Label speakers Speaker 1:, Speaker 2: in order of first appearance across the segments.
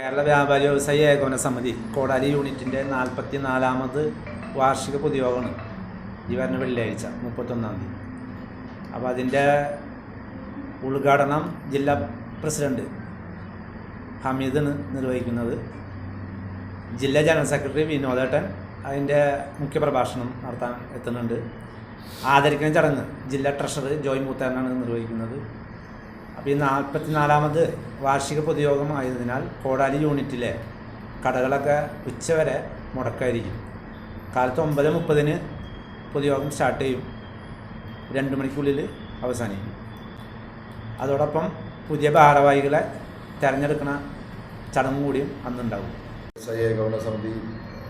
Speaker 1: കേരള വ്യാപാരി വ്യവസായി ഏകോപന സമിതി കോടാലി യൂണിറ്റിന്റെ നാൽപ്പത്തി നാലാമത് വാർഷിക പൊതുയോഗമാണ് ഈ വരുന്ന വെള്ളിയാഴ്ച മുപ്പത്തൊന്നാം തീയതി. അപ്പോൾ അതിന്റെ ഉദ്ഘാടനം ജില്ലാ പ്രസിഡന്റ് ഹമീദാണ് നിർവഹിക്കുന്നത്. ജില്ലാ ജനറൽ സെക്രട്ടറി വിനോദേട്ടൻ അതിന്റെ മുഖ്യപ്രഭാഷണം നടത്താൻ എത്തുന്നുണ്ട്. ആദരിക്കുന്ന ചടങ്ങ് ജില്ലാ ട്രഷറർ ജോയ് മൂത്താനാണ് നിർവഹിക്കുന്നത്. ഈ നാൽപ്പത്തിനാലാമത് വാർഷിക പൊതുയോഗമായതിനാൽ കോടാലി യൂണിറ്റിലെ കടകളൊക്കെ ഉച്ചവരെ മുടക്കായിരിക്കും. കാലത്ത് ഒമ്പത് മുപ്പതിന് പൊതുയോഗം സ്റ്റാർട്ട് ചെയ്യും. രണ്ട് മണിക്കുള്ളിൽ അവസാനിക്കും. അതോടൊപ്പം പുതിയ ഭാരവാഹികളെ തിരഞ്ഞെടുക്കുന്ന ചടങ്ങ് കൂടിയും
Speaker 2: വ്യവസായ ഏകോപന സമിതി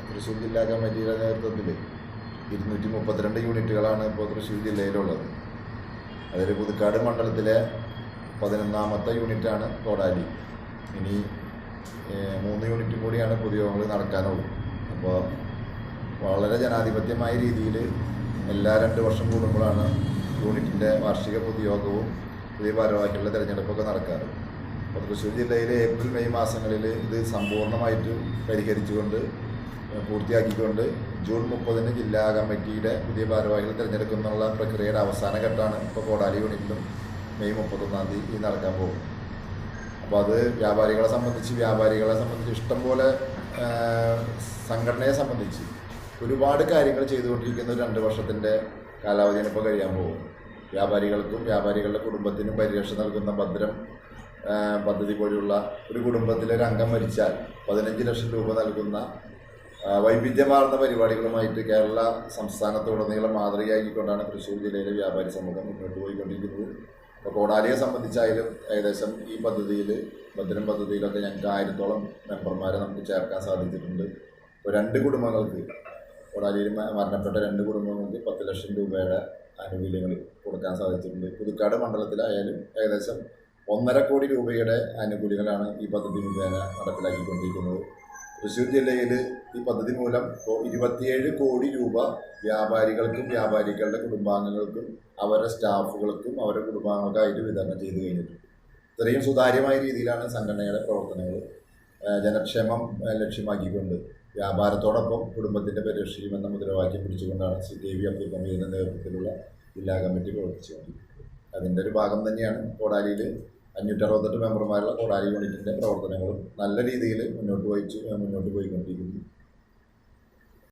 Speaker 2: തൃശ്ശൂർ ജില്ലാ കമ്മിറ്റിയുടെ നേതൃത്വത്തിൽ ഇരുന്നൂറ്റി മുപ്പത്തിരണ്ട് യൂണിറ്റുകളാണ് ഇപ്പോൾ തൃശ്ശൂർ ജില്ലയിലുള്ളത്. അതിൽ പുതുക്കാട് മണ്ഡലത്തിലെ പതിനൊന്നാമത്തെ യൂണിറ്റാണ് കോടാലി ഇനി മൂന്ന് യൂണിറ്റും കൂടിയാണ് പൊതുയോഗങ്ങൾ നടക്കാനുള്ളൂ. അപ്പോൾ വളരെ ജനാധിപത്യമായ രീതിയിൽ എല്ലാ രണ്ട് വർഷം കൂടുമ്പോഴാണ് യൂണിറ്റിന്റെ വാർഷിക പൊതുയോഗവും പുതിയ ഭാരവാഹികളുടെ തിരഞ്ഞെടുപ്പൊക്കെ നടക്കാറ്. അപ്പോൾ തൃശ്ശൂർ ജില്ലയിലെ ഏപ്രിൽ മെയ് മാസങ്ങളിൽ ഇത് സമ്പൂർണമായിട്ട് പരിഹരിച്ചുകൊണ്ട് പൂർത്തിയാക്കിക്കൊണ്ട് ജൂൺ മുപ്പതിന് ജില്ലാ കമ്മിറ്റിയുടെ പുതിയ ഭാരവാഹികൾ തിരഞ്ഞെടുക്കുന്നുള്ള പ്രക്രിയയുടെ അവസാന ഘട്ടമാണ് ഇപ്പോൾ കോടാലി യൂണിറ്റിലും മെയ് മുപ്പത്തൊന്നാം തീയതി നടക്കാൻ പോകും. അപ്പോൾ അത് വ്യാപാരികളെ സംബന്ധിച്ച് വ്യാപാരികളെ സംബന്ധിച്ച് ഇഷ്ടംപോലെ സംഘടനയെ സംബന്ധിച്ച് ഒരുപാട് കാര്യങ്ങൾ ചെയ്തുകൊണ്ടിരിക്കുന്ന ഒരു രണ്ട് വർഷത്തിന്റെ കാലാവധിയാണ് ഇപ്പോൾ കഴിയാൻ പോകും. വ്യാപാരികൾക്കും വ്യാപാരികളുടെ കുടുംബത്തിനും പരിരക്ഷ നൽകുന്ന ഭദ്രം പദ്ധതി പോലെയുള്ള ഒരു കുടുംബത്തിലെ ഒരു അംഗം മരിച്ചാൽ പതിനഞ്ച് ലക്ഷം രൂപ നൽകുന്ന വൈവിധ്യമാർന്ന പരിപാടികളുമായിട്ട് കേരള സംസ്ഥാനത്തുടനീളം മാതൃകയാക്കിക്കൊണ്ടാണ് തൃശ്ശൂർ ജില്ലയിലെ വ്യാപാരി സമൂഹം മുന്നോട്ട് പോയിക്കൊണ്ടിരിക്കുന്നത്. അപ്പോൾ കോടാലിയെ സംബന്ധിച്ചായാലും ഏകദേശം ഈ പദ്ധതിയിൽ ഭദ്രം പദ്ധതിയിലൊക്കെ ഞങ്ങൾക്ക് ആയിരത്തോളം മെമ്പർമാരെ നമുക്ക് ചേർക്കാൻ സാധിച്ചിട്ടുണ്ട്. ഇപ്പോൾ രണ്ട് കുടുംബങ്ങൾക്ക് കോടാലിയിൽ മരണപ്പെട്ട രണ്ട് കുടുംബങ്ങൾക്ക് പത്ത് ലക്ഷം രൂപയുടെ ആനുകൂല്യങ്ങൾ കൊടുക്കാൻ സാധിച്ചിട്ടുണ്ട്. പുതുക്കാട് മണ്ഡലത്തിലായാലും ഏകദേശം ഒന്നര കോടി രൂപയുടെ ആനുകൂല്യങ്ങളാണ് ഈ പദ്ധതി മുഖേന നടപ്പിലാക്കിക്കൊണ്ടിരിക്കുന്നത്. തൃശ്ശൂർ ജില്ലയിൽ ഈ പദ്ധതി മൂലം ഇപ്പോൾ ഇരുപത്തിയേഴ് കോടി രൂപ വ്യാപാരികൾക്കും വ്യാപാരികളുടെ കുടുംബാംഗങ്ങൾക്കും അവരുടെ സ്റ്റാഫുകൾക്കും അവരുടെ കുടുംബാംഗങ്ങൾക്കായിട്ട് വിതരണം ചെയ്തു കഴിഞ്ഞിട്ടുണ്ട്. ഇത്രയും സുതാര്യമായ രീതിയിലാണ് സംഘടനയുടെ പ്രവർത്തനങ്ങൾ ജനക്ഷേമം ലക്ഷ്യമാക്കിക്കൊണ്ട് വ്യാപാരത്തോടൊപ്പം കുടുംബത്തിന്റെ പരിരക്ഷയും എന്ന മുദ്രാവാക്യം പിടിച്ചുകൊണ്ടാണ് സി ടി വി അബ്ദുൽ കമീദിന്റെ നേതൃത്വത്തിലുള്ള ജില്ലാ കമ്മിറ്റി പ്രവർത്തിച്ചുകൊണ്ടിരിക്കുന്നത്. അതിന്റെ ഒരു ഭാഗം തന്നെയാണ് കോടാലിയിൽ അഞ്ഞൂറ്ററുപത്തെട്ട് മെമ്പർമാരുള്ള കോടാലി യൂണിറ്റിന്റെ പ്രവർത്തനങ്ങളും നല്ല രീതിയിൽ മുന്നോട്ട് പോയി മുന്നോട്ട് പോയിക്കൊണ്ടിരിക്കുന്നു.